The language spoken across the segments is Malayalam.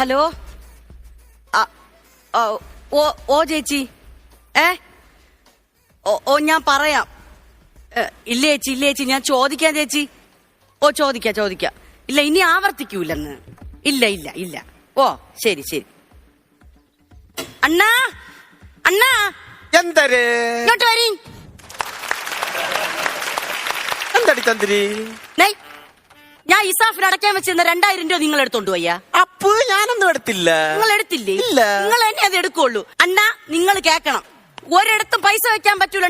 ഹലോ? ഓ, ഓ ചേച്ചി. ഏ? ഓ ഓ ഞാൻ പറയാം. ഇല്ല ചേച്ചി ഇല്ല ചേച്ചി ഞാൻ ചോദിക്കാം ചേച്ചി. ഓ ചോദിക്കാം ചോദിക്കാം. ഇല്ല ഇനി ആവർത്തിക്കൂലെന്ന്. ഇല്ല ഇല്ല ഇല്ല. ഓ ശരി ശരി. അണ്ണാ അണ്ണാ. എന്തര്? ഇങ്ങോട്ട് വരീ. എന്തടി തന്ത്രി ഞാൻ ഇസാഫിന് അടയ്ക്കാൻ വെച്ചിരുന്ന രണ്ടായിരം രൂപ നിങ്ങൾ എടുത്തോണ്ട് പോയ്യാ ഞാനൊന്നും എടുത്തില്ല. നിങ്ങൾ എടുത്തില്ലേ? ഇല്ല. നിങ്ങൾ തന്നെ അത് എടുക്കുള്ളൂ. അണ്ണാ നിങ്ങൾ കേക്കണം ഒരിടത്തും പൈസ വെക്കാൻ പറ്റൂല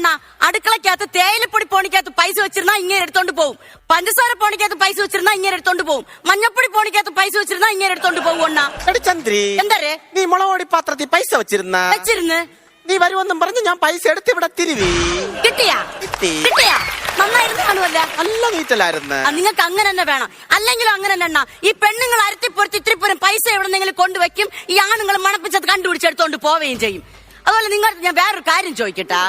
അടുക്കളക്കകത്ത് തേയിലപ്പൊടി പോണിക്കകത്ത് പൈസ വെച്ചിരുന്നാ ഇങ്ങനെ എടുത്തോണ്ട് പോകും പഞ്ചസാര പോണിക്കകത്ത് പൈസ വെച്ചിരുന്നാ ഇങ്ങനെ എടുത്തോണ്ട് പോകും മഞ്ഞപ്പൊടി പോണിക്കകത്ത് പൈസ വെച്ചിരുന്നാ ഇങ്ങനെ എടുത്തോണ്ട് പോകും അണ്ണാ. ചന്ദ്രി എന്തരേ നീ മുളകൊടി പാത്രത്തിൽ പൈസ വെച്ചിരുന്ന? വെച്ചിരുന്ന്? നീ വരുമെന്നും പറഞ്ഞ് ഞാൻ പൈസ എടുത്ത് ഇവിടെ തിരുവി. കിട്ടിയാ? കിട്ടി. കിട്ടിയാ? നന്നായിരുന്നു കാണുമല്ല നല്ല നീറ്റലായിരുന്നു. നിങ്ങൾക്ക് അങ്ങനെ തന്നെ വേണം. അല്ലെങ്കിലും അങ്ങനെ തന്നെ അണ്ണാ ഈ പെണ്ണുങ്ങൾ അരത്തിപ്പൊരുത്തി ഇത്തിരിപ്പുരം പൈസ എവിടെന്നെങ്കിലും കൊണ്ടുവയ്ക്കും. ഈ ആണുങ്ങൾ മണപ്പിച്ചത് കണ്ടുപിടിച്ചെടുത്തോണ്ട് പോവുകയും ചെയ്യും. അതുപോലെ നിങ്ങൾ ഞാൻ വേറൊരു കാര്യം ചോദിക്കട്ടാ.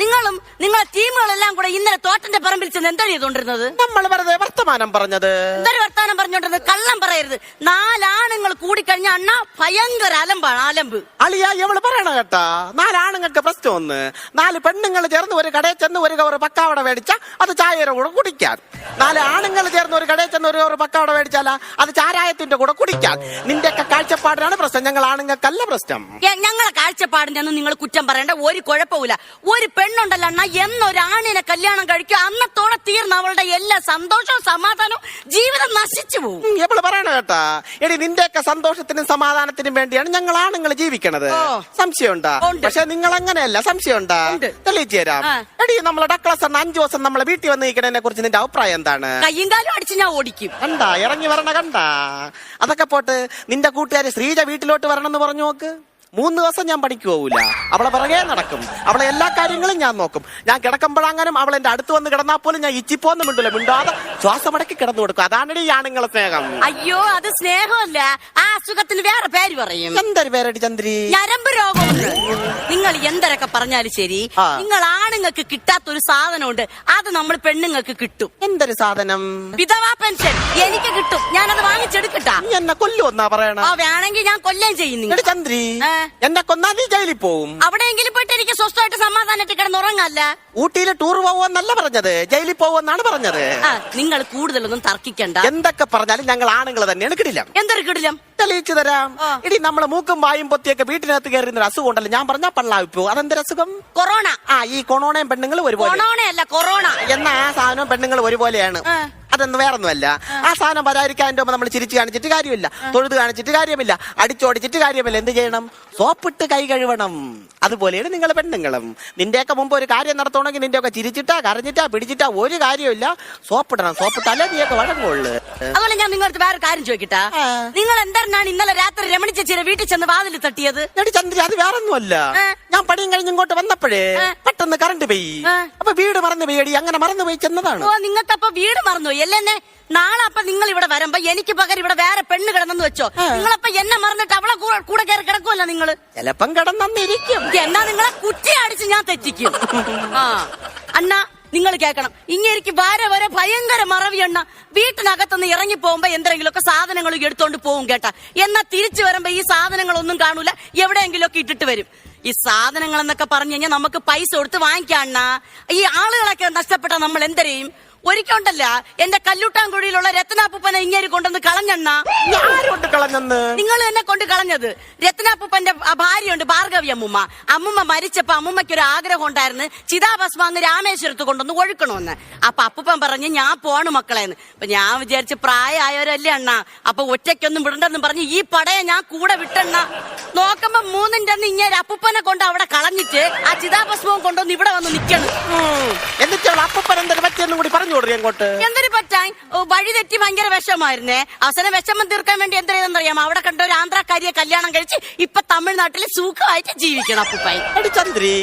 നിങ്ങളും നിങ്ങളെ ടീമുകളെല്ലാം കൂടെ ഇന്നലെ തോട്ടന്റെ പറമ്പിൽ ചെന്ന് എന്താണ് ചെയ്തോണ്ടിരുന്നത് നമ്മൾ വെറുതെ വർത്തമാനം പറഞ്ഞത്. എന്തൊരു വർത്താനം പറഞ്ഞോണ്ടത് കള്ളം പറയരുത്. നാലാണുങ്ങൾ കൂടിക്കഴിഞ്ഞ അണ്ണ ഭയങ്കര അലമ്പാണ് അലമ്പ്. അളിയ എവൾ പറയണ കേട്ടാ. നാലാണുങ്ങൾക്ക് പ്രശ്നം ഒന്ന്. നാല് പെണ്ണുങ്ങൾ ചേർന്ന് ഒരു കടയിൽ ചെന്ന് ഒരു കവർ പക്കാവട മേടിച്ച അത് ചായയുടെ കൂടെ കുടിക്കാൻ. നാല് ആണുങ്ങൾ ചേർന്ന് ഒരു കടയിൽ ചെന്ന് ഒരു കവർ പക്കാവട മേടിച്ചാല അത് ചാരായത്തിന്റെ കൂടെ കുടിക്കാൻ. നിന്റെയൊക്കെ കാഴ്ചപ്പാടിനാണ് പ്രശ്നം. ഞങ്ങൾ ആണുങ്ങൾക്കല്ല പ്രശ്നം. ഞങ്ങളെ കാഴ്ചപ്പാടിന്റെ ഒന്നും നിങ്ങൾ കുറ്റം പറയണ്ട. ഒരു കുഴപ്പമില്ല ഒരു പെണ്ണുണ്ടല്ലോ അണ്ണ എന്നൊരാണിനെ കല്യാണം കഴിക്കും അന്നത്തോടെ തീർന്ന അവളുടെ എല്ലാ സന്തോഷവും സമാധാനവും ജീവിതം നശിച്ചു പോകും ഉം, പറയണ കേട്ടാ. എടി നിന്റെയൊക്കെ സന്തോഷത്തിനും സമാധാനത്തിനും വേണ്ടിയാണ് ഞങ്ങൾ ആണുങ്ങൾ ജീവിക്കണത്. ഓ. സംശയമുണ്ടാ? ഉണ്ട്. പക്ഷെ നിങ്ങൾ അങ്ങനെയല്ല സംശയമുണ്ടാ? ഉണ്ട്. തെളിയിച്ചു തരാം. ആ. എടി നമ്മളെ ഡക്ലസ് എന്ന അഞ്ചു ദിവസം നമ്മളെ വീട്ടിൽ വന്ന് നിൽക്കണതിനെ കുറിച്ച് നിന്റെ അഭിപ്രായം എന്താണ്? കയ്യും കാലും അടിച്ച് ഞാൻ ഓടിക്കും. കണ്ടാ ഇറങ്ങി വരണ കണ്ടാ. അതൊക്കെ പോട്ട് നിന്റെ കൂട്ടുകാരി ശ്രീജ വീട്ടിലോട്ട് വരണം എന്ന് പറഞ്ഞു നോക്ക്. മൂന്ന് ദിവസം ഞാൻ പണിക്ക് പോകൂല അവളെ പിറകെ നടക്കും. അവളെ എല്ലാ കാര്യങ്ങളും ഞാൻ നോക്കും. ഞാൻ കിടക്കുമ്പോഴാങ്ങാനും അവൾ എന്റെ അടുത്ത് വന്ന് കിടന്നാൽ പോലും ഞാൻ ഇച്ചിപ്പോന്നും മിണ്ടില്ല മിണ്ടാതെ ശ്വാസമടക്കി കിടന്നു കൊടുക്കും. അതാണ് ഈ ആണുങ്ങളെ സ്നേഹം. അയ്യോ അത് സ്നേഹമല്ല. ആ അസുഖത്തിന് വേറെ പേര് പറയും. എന്തൊരു പേരടി ചന്ദ്രി? ഞരമ്പ് രോഗം നിങ്ങൾ എന്തരൊക്കെ പറഞ്ഞാലും ശരി. നിങ്ങൾ ആണുങ്ങൾക്ക് കിട്ടാത്ത ഒരു സാധനമുണ്ട്. അത് നമ്മൾ പെണ്ണുങ്ങൾക്ക് കിട്ടും. എന്തൊരു സാധനം? വിധവാ പെൻഷൻ. എനിക്ക് കിട്ടും. ഞാനത് വാങ്ങിച്ചെടുക്കട്ടാ. എന്നെ കൊല്ലുമെന്നാ പറയണ? വേണമെങ്കിൽ ഞാൻ കൊല്ലം ചെയ്യുന്നു ചന്ദ്രി. എന്നെ കൊന്നാ നീ ജയിലിൽ പോവും. അവിടെയെങ്കിലും പോയിട്ട് എനിക്ക് സ്വസ്ഥമായിട്ട് സമാധാനമായിട്ട് കിടന്നുറങ്ങല്ല ഊട്ടിയിൽ ടൂർ പോവെന്നല്ല പറഞ്ഞത്. ജയിലിൽ പോവെന്നാണ് പറഞ്ഞത്. ആ നിങ്ങൾ കൂടുതലൊന്നും തർക്കിക്കണ്ട. എന്തൊക്കെ പറഞ്ഞാലും ഞങ്ങൾ ആണുങ്ങൾ തന്നെയാണ് കിടില്ല എന്തൊരു കിടിലം? തെളിയിച്ചു തരാം. ഇടി നമ്മൾ മൂക്കും വായും പൊത്തിയൊക്കെ വീട്ടിനകത്ത് കയറി ഒരു അസുഖം ഉണ്ടല്ലോ. ഞാൻ പറഞ്ഞാ പള്ളാവിപ്പോ. അതെന്തൊരു അസുഖം? കൊറോണ. ആ ഈ കൊണോണയും പെണ്ണുങ്ങൾ ഒരുപോലെ. കൊറോണയല്ല കൊറോണ. എന്നാ ആ സാധനവും പെണ്ണുങ്ങൾ ഒരുപോലെയാണ്. അതൊന്നും വേറൊന്നുമല്ല. ആ. സാധനം വരാതിരിക്കാൻ നമ്മൾ ചിരിച്ചു കാണിച്ചിട്ട് കാര്യമില്ല. തൊഴുത് കാണിച്ചിട്ട് കാര്യമില്ല. അടിച്ചോടിച്ചിട്ട് കാര്യമില്ല. എന്ത് ചെയ്യണം? സോപ്പിട്ട് കൈ കഴുകണം അതുപോലെയാണ് നിങ്ങൾ പെണ്ണുങ്ങളും. നിന്റെയൊക്കെ മുമ്പ് ഒരു കാര്യം നടത്തണമെങ്കിൽ നിന്റെയൊക്കെ ചിരിച്ചിട്ടാ കരഞ്ഞിട്ടാ പിടിച്ചിട്ടാ ഒരു കാര്യമില്ല സോപ്പിടണം. സോപ്പിട്ടല്ലേ നീയൊക്കെ വഴങ്ങുള്ളൂ. അതുപോലെ ഞാൻ നിങ്ങൾക്ക് വേറെ കാര്യം ചോദിക്കട്ടാ. നിങ്ങൾ നിങ്ങൾ എന്താണ് ഇന്നലെ രാത്രി രമണിച്ച ചേച്ചിയുടെ വീട്ടിൽ ചെന്ന് വാതിൽ തട്ടിയത്? എടി ചന്ദ്രി അത് വേറൊന്നുമല്ല. ഞാൻ പണിയും കഴിഞ്ഞ് ഇങ്ങോട്ട് വന്നപ്പോഴേ പെട്ടെന്ന് കറണ്ട് പോയി. അപ്പൊ വീട് മറന്നു പോയി എടി. അങ്ങനെ മറന്നു പോയി ചെന്നതാണ്. ഓ നിങ്ങൾക്ക് അപ്പൊ വീട് മറന്നുപോയി. അല്ലെന്നെ നാളെ അപ്പൊ നിങ്ങൾ ഇവിടെ വരുമ്പോ എനിക്ക് പകരം ഇവിടെ വേറെ പെണ്ണ് കിടന്നെന്ന് വെച്ചോ. നിങ്ങളപ്പൊ എന്നെ മറന്നിട്ട് അവളെ കൂടെ കൂടെ കയറി കിടക്കുമല്ലോ നിങ്ങൾ? ചിലപ്പം കിടന്നിരിക്കും എന്നാ നിങ്ങളെ കുറ്റി അടിച്ച് ഞാൻ തെറ്റിക്കും. ആ. അണ്ണാ നിങ്ങൾ കേൾക്കണം. ഇങ്ങേക്ക് വരെ വരെ ഭയങ്കര മറവി അണ്ണ വീട്ടിനകത്തുനിന്ന് ഇറങ്ങി പോകുമ്പോ എന്തെങ്കിലുമൊക്കെ സാധനങ്ങൾ എടുത്തോണ്ട് പോകും കേട്ടാ. എന്നാ തിരിച്ചു വരുമ്പോ ഈ സാധനങ്ങളൊന്നും കാണൂല. എവിടെയെങ്കിലും ഒക്കെ ഇട്ടിട്ട് വരും. ഈ സാധനങ്ങൾ എന്നൊക്കെ പറഞ്ഞു കഴിഞ്ഞാൽ നമുക്ക് പൈസ കൊടുത്ത് വാങ്ങിക്കാണ ഈ ആളുകളൊക്കെ നഷ്ടപ്പെട്ട നമ്മൾ എന്തരെയും ഒരിക്കലുണ്ടല്ല എന്റെ കല്ലൂട്ടാൻകുഴിയിലുള്ള രത്നാപ്പൂപ്പനെ ഇങ്ങേര് കൊണ്ടുവന്ന് കളഞ്ഞണ്ണ. ആരോട്ട് കളഞ്ഞെന്ന്? നിങ്ങൾ എന്നെ കൊണ്ട് കളഞ്ഞത്. രത്നാപ്പൂപ്പന്റെ ഭാര്യയുണ്ട് ഭാർഗവി അമ്മുമ്മ. അമ്മുമ്മ മരിച്ചപ്പോ അമ്മുമ്മയ്ക്ക് ഒരു ആഗ്രഹം ഉണ്ടായിരുന്നു. ചിതാഭസ്മ അങ്ങ് രാമേശ്വരത്ത് കൊണ്ടൊന്ന് ഒഴുക്കണമെന്ന്. അപ്പൊ അപ്പൂപ്പൻ പറഞ്ഞ് ഞാൻ പോണു മക്കളെന്ന്. അപ്പൊ ഞാൻ വിചാരിച്ച് പ്രായമായവരല്ലേ അണ്ണ. അപ്പൊ ഒറ്റയ്ക്കൊന്നും വിടണ്ടെന്ന് പറഞ്ഞ് ഈ പടയെ ഞാൻ കൂടെ വിട്ടെണ്ണ. നോക്കുമ്പോ മൂന്നിന്റെ അന്ന് ഇങ്ങനെ അപ്പൂപ്പനെ കൊണ്ട് അവിടെ കളഞ്ഞിട്ട് ആ ചിതാഭസ്മവും കൊണ്ടൊന്ന് ഇവിടെ വന്ന് നിക്കണം. എന്നിട്ട് അപ്പൂപ്പൻ എന്തൊരു പറ്റിയെന്നും കൂടി പറഞ്ഞു. കൊടുക്കും അങ്ങോട്ട്. എന്തൊരു പറ്റാൻ? ഓ, വഴി തെറ്റി ഭയങ്കര വിഷമായിരുന്നേ അവസാനം വിഷമം തീർക്കാൻ വേണ്ടി എന്ത് ചെയ്തെന്നറിയാമോ അവിടെ കണ്ട ഒരു ആന്ധ്രാക്കാരിയെ കല്യാണം കഴിച്ച് ഇപ്പൊ തമിഴ്നാട്ടിൽ സുഖമായിട്ട് ജീവിക്കണം അപ്പുപ്പായി. എടി ചന്ദ്രി?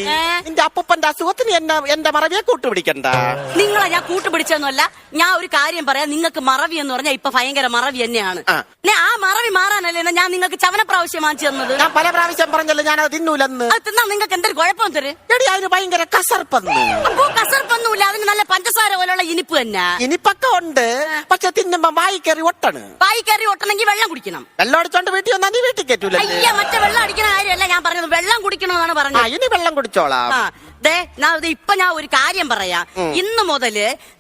നിന്റെ അസുഖത്തിന് എന്നെ എന്റെ മറവിയെ കൂട്ടുപിടിക്കണ്ട. നിങ്ങളെ ഞാൻ കൂട്ടുപിടിച്ചൊന്നുമല്ല ഞാൻ ഒരു കാര്യം പറയാം. നിങ്ങൾക്ക് മറവി എന്ന് പറഞ്ഞാൽ ഇപ്പൊ ഭയങ്കര മറവി തന്നെയാണ്. ആ. മറവി മാറാനല്ലേ ഞാൻ നിങ്ങൾക്ക് ചവന പ്രാവശ്യം വാങ്ങിച്ചു തന്നത്? ഞാൻ പല പ്രാവശ്യം പറഞ്ഞല്ലോ ഞാൻ അത് തിന്നൂലെന്ന്. അത് തിന്നാ നിങ്ങൾക്ക് എന്തൊരു കുഴപ്പം തരും? എടി അതിന് ഭയങ്കര കസർപ്പന്ന്. അപ്പോ കസർപ്പൊന്നുമില്ല അതിന് നല്ല പഞ്ചസാര പോലുള്ള ഇനി ഇനിപ്പ് തന്നെ. ഇനിപ്പൊക്കെ ഉണ്ട്. പക്ഷെ തിന്നുമ്പോ വായി കയറി ഒട്ടാണ്. വായി കയറി ഒട്ടണമെങ്കിൽ വെള്ളം കുടിക്കണം. വെള്ളം അടിച്ചോണ്ട് വീട്ടിൽ വന്നാ നീ വീട്ടിൽ കയറ്റൂല അയ്യ മറ്റേ വെള്ളം അടിക്കണ കാര്യമല്ല ഞാൻ പറഞ്ഞത്. വെള്ളം കുടിക്കണമെന്നാണ് പറഞ്ഞത്. ഇനി വെള്ളം കുടിച്ചോളാം. ഇപ്പൊ ഞാൻ ഒരു കാര്യം പറയാം. ഇന്ന് മുതൽ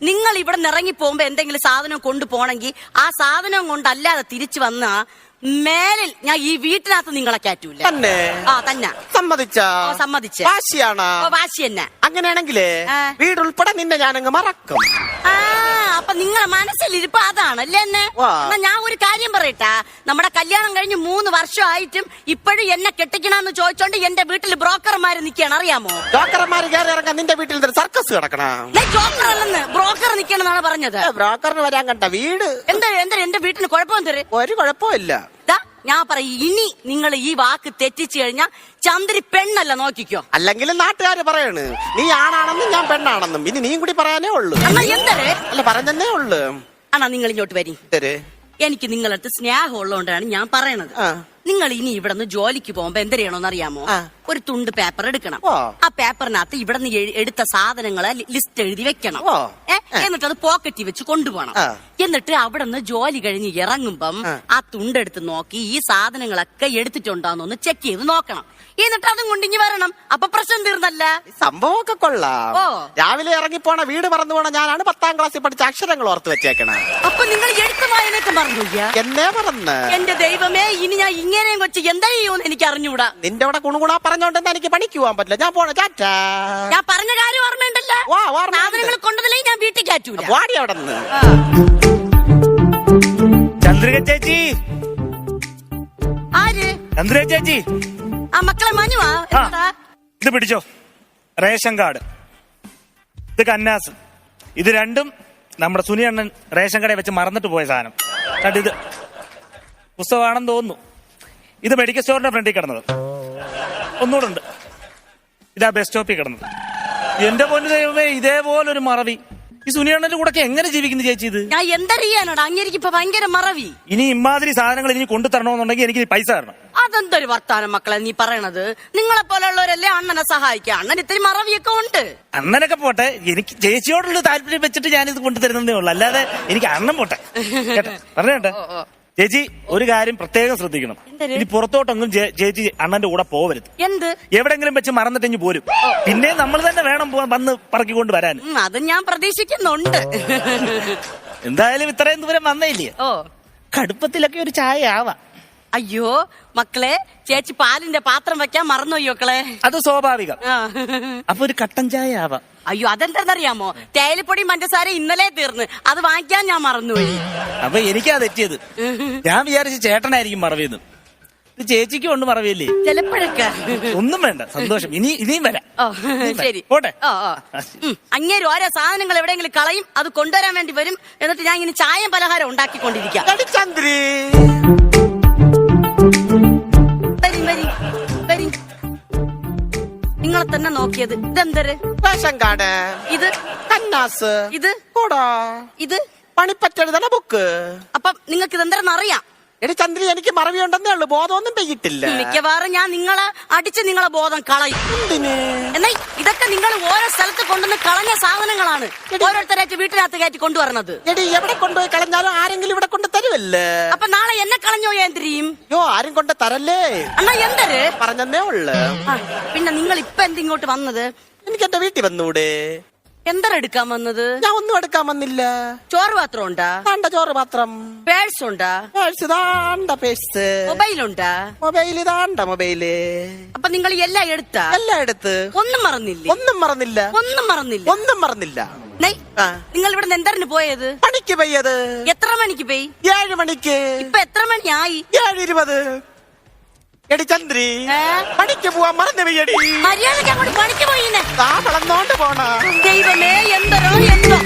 നിങ്ങൾ ഇവിടെ നിന്ന് ഇറങ്ങി പോകുമ്പോ എന്തെങ്കിലും സാധനം കൊണ്ടുപോകണമെങ്കിൽ ആ സാധനം കൊണ്ടല്ലാതെ തിരിച്ചു വന്ന മേലിൽ ഞാൻ ഈ വീട്ടിനകത്ത് നിങ്ങളെ കയറ്റൂല തന്നെ. ആ തന്നെ. സമ്മതിച്ച. സമ്മതിച്ച്. വാശിയാണ്. വാശി തന്നെ. അങ്ങനെയാണെങ്കിലേ വീട് വീടുൾപ്പെടെ നിന്നെ ഞാനങ്ങ് മറക്കും. ആ അപ്പൊ നിങ്ങളെ മനസ്സിലിരിപ്പ് അതാണല്ലേ എന്നെ. ഞാൻ ഒരു കാര്യം പറയട്ടാ. നമ്മുടെ കല്യാണം കഴിഞ്ഞ് മൂന്ന് വർഷം ആയിട്ടും ഇപ്പോഴും എന്നെ കെട്ടിക്കണമെന്ന് ചോദിച്ചോണ്ട് എന്റെ വീട്ടിൽ ബ്രോക്കർമാര് നിൽക്കുകയാണ് അറിയാമോ? കയറി ഇറങ്ങാൻ നിന്റെ വീട്ടിൽ സർക്കസ് കിടക്കണ ജോക്കർ അല്ലെന്ന്. ബ്രോക്കർ നിക്കണെന്നാണ് പറഞ്ഞത്. ബ്രോക്കറിന് വരാൻ കണ്ട വീട്? എന്താ എന്താ എന്റെ വീട്ടിന് കുഴപ്പം തരും ഒരു കുഴപ്പമില്ല. ഞാൻ പറയും ഇനി നിങ്ങൾ ഈ വാക്ക് തെറ്റിച്ചു കഴിഞ്ഞാൽ ചന്ദ്രി പെണ്ണല്ല നോക്കിക്കോ. അല്ലെങ്കിൽ നാട്ടുകാര് പറയണ് നീ ആണാണെന്നും ഞാൻ പെണ്ണാണെന്നും. ഇനി നീയും കൂടി പറയാനേ ഉള്ളൂ. അല്ല പറഞ്ഞേ ഉള്ളു. ആണാ നിങ്ങൾ ഇങ്ങോട്ട് വരി. എനിക്ക് നിങ്ങളടുത്ത് സ്നേഹം ഉള്ളതുകൊണ്ടാണ് ഞാൻ പറയണത്. നിങ്ങൾ ഇനി ഇവിടെ നിന്ന് ജോലിക്ക് പോകുമ്പോ എന്തരെയാണോന്ന് അറിയാമോ. ഒരു തുണ്ട് പേപ്പർ എടുക്കണം. ആ. പേപ്പറിനകത്ത് ഇവിടെ നിന്ന് എടുത്ത സാധനങ്ങളെ ലിസ്റ്റ് എഴുതി വെക്കണം. എന്നിട്ട് അത് പോക്കറ്റിൽ വെച്ച് കൊണ്ടുപോകണം. എന്നിട്ട് അവിടെ നിന്ന് ജോലി കഴിഞ്ഞ് ഇറങ്ങുമ്പം ആ. തുണ്ട് തുണ്ടെടുത്ത് നോക്കി ഈ സാധനങ്ങളൊക്കെ എടുത്തിട്ടുണ്ടോന്നൊന്ന് ചെക്ക് ചെയ്ത് നോക്കണം. എന്നിട്ട് അതും കൊണ്ടിങ്ങി വരണം. അപ്പൊ പ്രശ്നം തീർന്നല്ല? സംഭവമൊക്കെ കൊള്ളാം. ഓ. രാവിലെ ഇറങ്ങിപ്പോണ വീട് മറന്നു പോണ ഞാനാണ് പത്താം ക്ലാസ്സിൽ പഠിച്ച അക്ഷരങ്ങൾ ഓർത്ത് വെച്ചേക്കണ. അപ്പൊ നിങ്ങൾ എഴുത്ത് വായനയൊക്കെ മറന്നു എന്നെ മറന്ന്. എന്റെ ദൈവമേ ഇനി ഞാൻ ഇങ്ങനെയും വെച്ച് എന്താ ചെയ്യുമെന്ന് എനിക്ക് അറിഞ്ഞൂടാ നിന്റെ അവിടെ കുണുകുണാ പറഞ്ഞോണ്ടെന്ന് എനിക്ക് പണിക്ക് പോവാൻ പറ്റില്ല. ഞാൻ പോണ ചാറ്റാ. ഞാൻ പറഞ്ഞ കാര്യം ഓർമ്മയുണ്ടല്ലോ. വാ, ഓർമ്മയുണ്ട്. സാധനങ്ങൾ ഞാൻ വീട്ടിൽ കയറ്റൂല. വാടി അവിടെ നിന്ന് ചന്ദ്രിക ചേച്ചി. ആര്? ചന്ദ്രിക ചേച്ചി. ആ മക്കളെ മനുവാ ആ എന്താ ഇത് പിടിച്ചോ. Ration card. ഇത് കന്നാസ്. ഇത് രണ്ടും നമ്മുടെ സുനി അണ്ണൻ റേഷൻ കടയിൽ വെച്ച് മറന്നിട്ട് പോയ സാധനം. കണ്ടിത് ഇത്? പുസ്തകമാണെന്ന് തോന്നുന്നു. ഇത് മെഡിക്കൽ സ്റ്റോറിന്റെ ഫ്രണ്ടിൽ കിടന്നത്. ഒന്നുകൂടെ ഉണ്ട് ഇതാ ബസ് സ്റ്റോപ്പിൽ കിടന്നത്. എന്റെ പൊന്നു ദൈവമേ ഇതേപോലൊരു മറവി. ഈ സുനിയണ്ണന്റെ കൂടെ ഒക്കെ എങ്ങനെ ജീവിക്കുന്നു ചേച്ചി ഇത്? ഞാൻ എന്തറിയാനോടാ? അങ്ങേരിക്ക് ഇപ്പൊ ഭയങ്കര മറവി. ഇനി ഇമാതിരി സാധനങ്ങൾ ഇനി കൊണ്ടു തരണമെന്നുണ്ടെങ്കിൽ എനിക്ക് പൈസ തരണം. അതെന്തൊരു വർത്താനം മക്കളെ നീ പറയണത്? നിങ്ങളെ പോലുള്ളവരല്ലേ അണ്ണനെ സഹായിക്കുക? അണ്ണൻ ഇത്തിരി മറവിയൊക്കെ ഉണ്ട്. അണ്ണനൊക്കെ പോട്ടെ. എനിക്ക് ചേച്ചിയോടുള്ള താല്പര്യം വെച്ചിട്ട് ഞാനിത് കൊണ്ടുതരുന്നതേ ഉള്ളൂ. അല്ലാതെ എനിക്ക് അണ്ണൻ പോട്ടെ. കേട്ടോ? പറഞ്ഞേട്ടെ ചേച്ചി ഒരു കാര്യം പ്രത്യേകം ശ്രദ്ധിക്കണം? ഇനി പുറത്തോട്ടൊന്നും ചേച്ചി അണ്ണന്റെ കൂടെ പോവരുത്. എന്ത്? എവിടെങ്കിലും വെച്ച് മറന്നിട്ടിഞ്ഞ് പോരും. പിന്നെ നമ്മൾ തന്നെ വേണം വന്ന് പറക്കിക്കൊണ്ട് വരാൻ. അത് ഞാൻ പ്രതീക്ഷിക്കുന്നുണ്ട്. എന്തായാലും ഇത്രയും ദൂരം വന്നേയില്ലേ? ഓ. കടുപ്പത്തിലൊക്കെ ഒരു ചായ ആവാ അയ്യോ മക്കളെ ചേച്ചി പാലിന്റെ പാത്രം വെക്കാൻ മറന്നു അയ്യോക്കളെ അത് സ്വാഭാവികം. അപ്പൊ ഒരു കട്ടൻ ചായ ആവാം അയ്യോ അതെന്താണെന്നറിയാമോ? തേയിലപ്പൊടി പഞ്ചസാര ഇന്നലെ തീർന്ന്. അത് വാങ്ങിക്കാൻ ഞാൻ മറന്നുപോയി. അപ്പൊ എനിക്കാ തെറ്റിയത്. ഞാൻ വിചാരിച്ച ചേട്ടനായിരിക്കും മറവിയെന്ന്. ഇത് ചേച്ചിക്കും ഉണ്ട് മറവിയല്ലേ? ചിലപ്പോഴൊക്കെ. ഒന്നും വേണ്ട സന്തോഷം. ഇനി ഇനിയും വരാം. ഓ. ശരി. പോട്ടെ? ഓ ഓ. ഉം, അങ്ങേര് ഓരോ സാധനങ്ങൾ എവിടെയെങ്കിലും കളയും അത് കൊണ്ടുവരാൻ വേണ്ടി വരും. എന്നിട്ട് ഞാൻ ഇങ്ങനെ ചായം പലഹാരം ഉണ്ടാക്കിക്കൊണ്ടിരിക്കാം. തന്നെ നോക്കിയത്? ഇതെന്തര്? റേഷൻ കാർഡ് ഇത്? കന്നാസ്. ഇത്? കൂടാ ഇത്? പണിപ്പറ്റെഴുതണ ബുക്ക്. അപ്പൊ നിങ്ങൾക്ക് ഇതെന്തരെന്ന് അറിയാം. എടി ചന്ദ്രി എനിക്ക് മറവിയുണ്ടെന്നേ ഉള്ളു. ബോധമൊന്നും പെയ്യിട്ടില്ല മിക്കവാറും ഞാൻ നിങ്ങളെ അടിച്ച് നിങ്ങളെ ബോധം കളയും. എന്നാ ഇതൊക്കെ നിങ്ങൾ ഓരോ സ്ഥലത്ത് കൊണ്ടുവന്ന് കളഞ്ഞ സാധനങ്ങളാണ്. ഓരോരുത്തരായിട്ട് വീട്ടിനകത്ത് കയറ്റി കൊണ്ടുവരണത്. എടി എവിടെ കൊണ്ടുപോയി കളഞ്ഞാലും ആരെങ്കിലും ഇവിടെ കൊണ്ട് തരുമല്ലേ അപ്പൊ നാളെ എന്നെ കളഞ്ഞോ ഏന്ദ്രിയും യോ ആരും കൊണ്ട് തരല്ലേ? അന്നാ എന്തര്? പറഞ്ഞേ ഉള്ളു. പിന്നെ നിങ്ങൾ ഇപ്പൊ എന്തിങ്ങോട്ട് വന്നത്? എനിക്ക് എന്റെ വീട്ടിൽ വന്നൂടെ? എന്തരെടുക്കാൻ വന്നത്? ഞാൻ ഒന്നും എടുക്കാൻ വന്നില്ല. ചോറ് പാത്രം ഉണ്ടാ? കണ്ട ചോറ് പാത്രം. പേഴ്സ് ഉണ്ടാ? പേഴ്സ് താണ്ട പേഴ്സ്? മൊബൈൽ ഉണ്ടാ? മൊബൈൽ താണ്ട മൊബൈൽ? അപ്പൊ നിങ്ങൾ എല്ലാം എടുത്താ? എല്ലാം എടുത്ത്. ഒന്നും മറന്നില്ല? ഒന്നും മറന്നില്ല. ഒന്നും മറന്നില്ല. ഒന്നും മറന്നില്ല. നിങ്ങൾ ഇവിടെ നിന്ന് എന്തരന് പോയത്? പണിക്ക് പെയ്യത് എത്ര മണിക്ക് പോയി? ഏഴ് മണിക്ക്. ഇപ്പൊ എത്ര മണിയായി? ഏഴ് ഇരുപത്. എടി ചന്ദ്രി? പണിക്ക് പോവാൻ മറന്നു പെയ്യടി മര്യാദയ്ക്ക് അങ്ങോട്ട് പണിക്ക് പോയിന്നെ താ വളർന്നോണ്ട് പോണ. ദൈവമേ എന്തരോ എന്തോ.